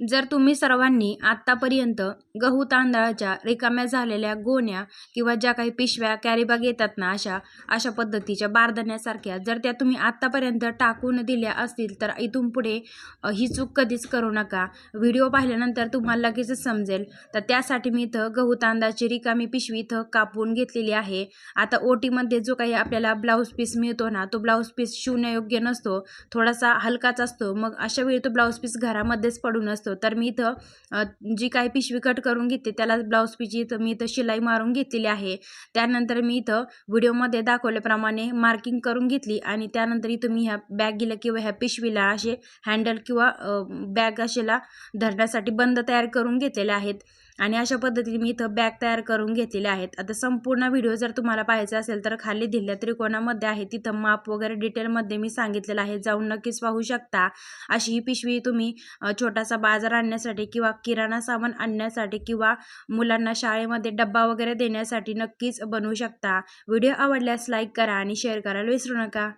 जर तुम्ही सर्वांनी आत्तापर्यंत गहू तांदळाच्या रिकाम्या झालेल्या गोण्या किंवा ज्या काही पिशव्या कॅरीबॅग येतात ना अशा अशा पद्धतीच्या बारदाण्यासारख्या जर त्या तुम्ही आत्तापर्यंत टाकून दिल्या असतील तर इथून पुढे ही चूक कधीच करू नका. व्हिडिओ पाहिल्यानंतर तुम्हाला लगेचच समजेल. तर त्यासाठी मी इथं गहू तांदळाची रिकामी पिशवी इथं कापून घेतलेली आहे. आता ओटीमध्ये जो काही आपल्याला ब्लाऊज पीस मिळतो ना तो ब्लाऊज पीस शिवण्यायोग्य नसतो. थोडासा हलकाच असतो. मग अशा वेळी तो ब्लाऊज पीस घरामध्येच पडून असतो तर मी इथं जी काही पिशवी कट करून घेते त्याला ब्लाऊज पिची इथं मी इथं शिलाई मारून घेतलेली आहे. त्यानंतर मी इथं व्हिडिओमध्ये दाखवल्याप्रमाणे मार्किंग करून घेतली आणि त्यानंतर इथं मी ह्या बॅगीला किंवा ह्या पिशवीला असे हँडल किंवा बॅग असेला धरण्यासाठी बंद तयार करून घेतलेले आहेत. आणि अशा पद्धतीने मी इथं बॅग तयार करून घेतलेले आहेत. आता संपूर्ण व्हिडिओ जर तुम्हाला पाहायचा असेल तर खाली दिलेल्या त्रिकोणामध्ये आहे. तिथं माप वगैरे डिटेलमध्ये मी सांगितलेलं आहे. जाऊन नक्कीच पाहू शकता. अशी ही पिशवी तुम्ही छोटासा बाजार आणण्यासाठी किंवा किराणा सामान आणण्यासाठी किंवा मुलांना शाळेमध्ये डब्बा वगैरे देण्यासाठी नक्कीच बनवू शकता. व्हिडिओ आवडल्यास लाईक करा आणि शेअर करायला विसरू नका.